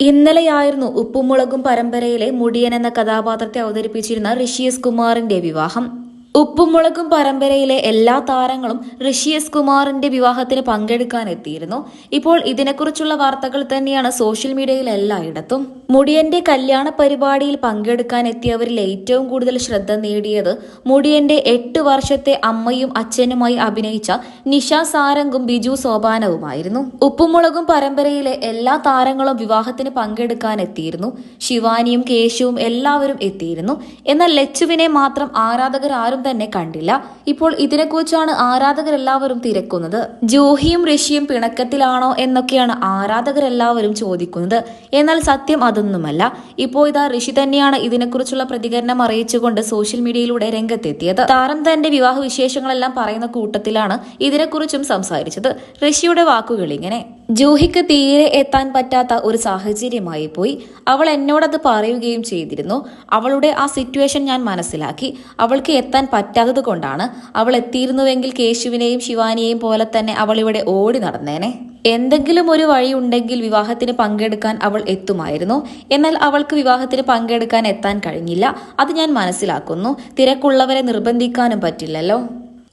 ഇന്നലെയായിരുന്നു ഉപ്പുമുളകും പരമ്പരയിലെ മുടിയൻ എന്ന കഥാപാത്രത്തെ അവതരിപ്പിച്ചിരുന്ന ഋഷിയസ് കുമാറിന്റെ വിവാഹം. ഉപ്പുമുളകും പരമ്പരയിലെ എല്ലാ താരങ്ങളും ഋഷി എസ് കുമാറിന്റെ വിവാഹത്തിന് പങ്കെടുക്കാൻ എത്തിയിരുന്നു ഇപ്പോൾ ഇതിനെക്കുറിച്ചുള്ള വാർത്തകൾ തന്നെയാണ് സോഷ്യൽ മീഡിയയിൽ എല്ലായിടത്തും. മുടിയന്റെ കല്യാണ പരിപാടിയിൽ പങ്കെടുക്കാൻ എത്തിയവരിൽ ഏറ്റവും കൂടുതൽ ശ്രദ്ധ നേടിയത് മുടിയന്റെ എട്ട് വർഷത്തെ അമ്മയും അച്ഛനുമായി അഭിനയിച്ച നിഷ സാരംഗും ബിജു സോപാനവുമായിരുന്നു. ഉപ്പുമുളകും പരമ്പരയിലെ എല്ലാ താരങ്ങളും വിവാഹത്തിന് പങ്കെടുക്കാൻ എത്തിയിരുന്നു ശിവാനിയും കേശുവും എല്ലാവരും എത്തിയിരുന്നു. എന്നാൽ ലച്ചുവിനെ മാത്രം ആരാധകർ ആരും തന്നെ കണ്ടില്ല. ഇപ്പോൾ ഇതിനെക്കുറിച്ചാണ് ആരാധകരെല്ലാവരും തിരക്കുന്നത്. ജോഹിയും ഋഷിയും പിണക്കത്തിലാണോ എന്നൊക്കെയാണ് ആരാധകരെല്ലാവരും ചോദിക്കുന്നത്. എന്നാൽ സത്യം അതൊന്നുമല്ല. ഇപ്പോൾ ഇതാ ഋഷി തന്നെയാണ് ഇതിനെക്കുറിച്ചുള്ള പ്രതികരണം അറിയിച്ചുകൊണ്ട് സോഷ്യൽ മീഡിയയിലൂടെ രംഗത്തെത്തിയത്. താരം തന്റെ വിവാഹ വിശേഷങ്ങളെല്ലാം പറയുന്ന കൂട്ടത്തിലാണ് ഇതിനെക്കുറിച്ചും സംസാരിച്ചത്. ഋഷിയുടെ വാക്കുകൾ ഇങ്ങനെ ജൂഹിക്ക് തീരെ എത്താൻ പറ്റാത്ത ഒരു സാഹചര്യമായി പോയി. അവൾ എന്നോടത് പറയുകയും ചെയ്തിരുന്നു. അവളുടെ ആ സിറ്റുവേഷൻ ഞാൻ മനസ്സിലാക്കി. അവൾക്ക് എത്താൻ പറ്റാത്തത് കൊണ്ടാണ് അവൾ എത്തിയിരുന്നുവെങ്കിൽ കേശുവിനെയും ശിവാനിയെയും പോലെ തന്നെ അവൾ ഇവിടെ ഓടി നടന്നേനെ. എന്തെങ്കിലും ഒരു വഴി ഉണ്ടെങ്കിൽ വിവാഹത്തിന് പങ്കെടുക്കാൻ അവൾ എത്തുമായിരുന്നു. എന്നാൽ അവൾക്ക് വിവാഹത്തിന് പങ്കെടുക്കാൻ എത്താൻ കഴിഞ്ഞില്ല. അത് ഞാൻ മനസ്സിലാക്കുന്നു. തിരക്കുള്ളവരെ നിർബന്ധിക്കാനും പറ്റില്ലല്ലോ.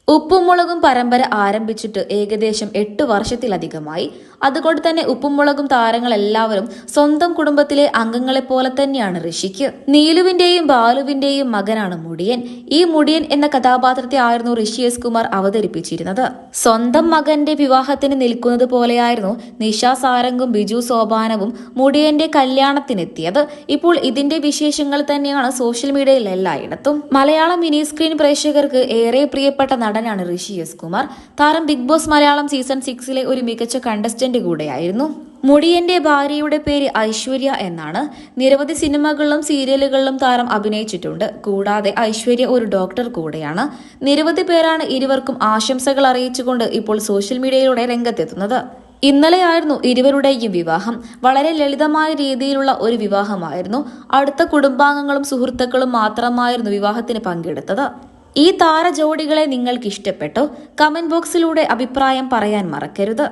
ഉപ്പുമുളകും പരമ്പര ആരംഭിച്ചിട്ട് ഏകദേശം എട്ട് വർഷത്തിലധികമായി. അതുകൊണ്ട് തന്നെ ഉപ്പുമുളകും താരങ്ങൾ എല്ലാവരും സ്വന്തം കുടുംബത്തിലെ അംഗങ്ങളെ പോലെ തന്നെയാണ് ഋഷിക്ക്. നീലുവിന്റെയും ബാലുവിന്റെയും മകനാണ് മുടിയൻ. ഈ മുടിയൻ എന്ന കഥാപാത്രത്തെ ആയിരുന്നു ഋഷി എസ് കുമാർ അവതരിപ്പിച്ചിരുന്നത്. സ്വന്തം മകന്റെ വിവാഹത്തിന് നിൽക്കുന്നത് പോലെയായിരുന്നു നിഷ സാരംഗും ബിജു സോപാനവും മുടിയന്റെ കല്യാണത്തിനെത്തിയത്. ഇപ്പോൾ ഇതിന്റെ വിശേഷങ്ങൾ തന്നെയാണ് സോഷ്യൽ മീഡിയയിൽ എല്ലായിടത്തും. മലയാളം മിനി സ്ക്രീൻ പ്രേക്ഷകർക്ക് ഏറെ പ്രിയപ്പെട്ട നടനാണ് ഋഷി എസ് കുമാർ. താരം ബിഗ് ബോസ് മലയാളം സീസൺ സിക്സിലെ ഒരു മികച്ച കണ്ടസ്റ്റന്റ് കൂടെയായിരുന്നു. മുടിയന്റെ ഭാര്യയുടെ പേര് ഐശ്വര്യ എന്നാണ്. നിരവധി സിനിമകളിലും സീരിയലുകളിലും താരം അഭിനയിച്ചിട്ടുണ്ട്. കൂടാതെ ഐശ്വര്യ ഒരു ഡോക്ടർ കൂടെയാണ്. നിരവധി പേരാണ് ഇരുവർക്കും ആശംസകൾ അറിയിച്ചുകൊണ്ട് ഇപ്പോൾ സോഷ്യൽ മീഡിയയിലൂടെ രംഗത്തെത്തുന്നത്. ഇന്നലെയായിരുന്നു ഇരുവരുടെയും വിവാഹം. വളരെ ലളിതമായ രീതിയിലുള്ള ഒരു വിവാഹമായിരുന്നു. അടുത്ത കുടുംബാംഗങ്ങളും സുഹൃത്തുക്കളും മാത്രമായിരുന്നു വിവാഹത്തിന് പങ്കെടുത്തത്. ഈ താര ജോഡികളെ നിങ്ങൾക്ക് ഇഷ്ടപ്പെട്ടോ കമന്റ് ബോക്സിലൂടെ അഭിപ്രായം പറയാൻ മറക്കരുത്.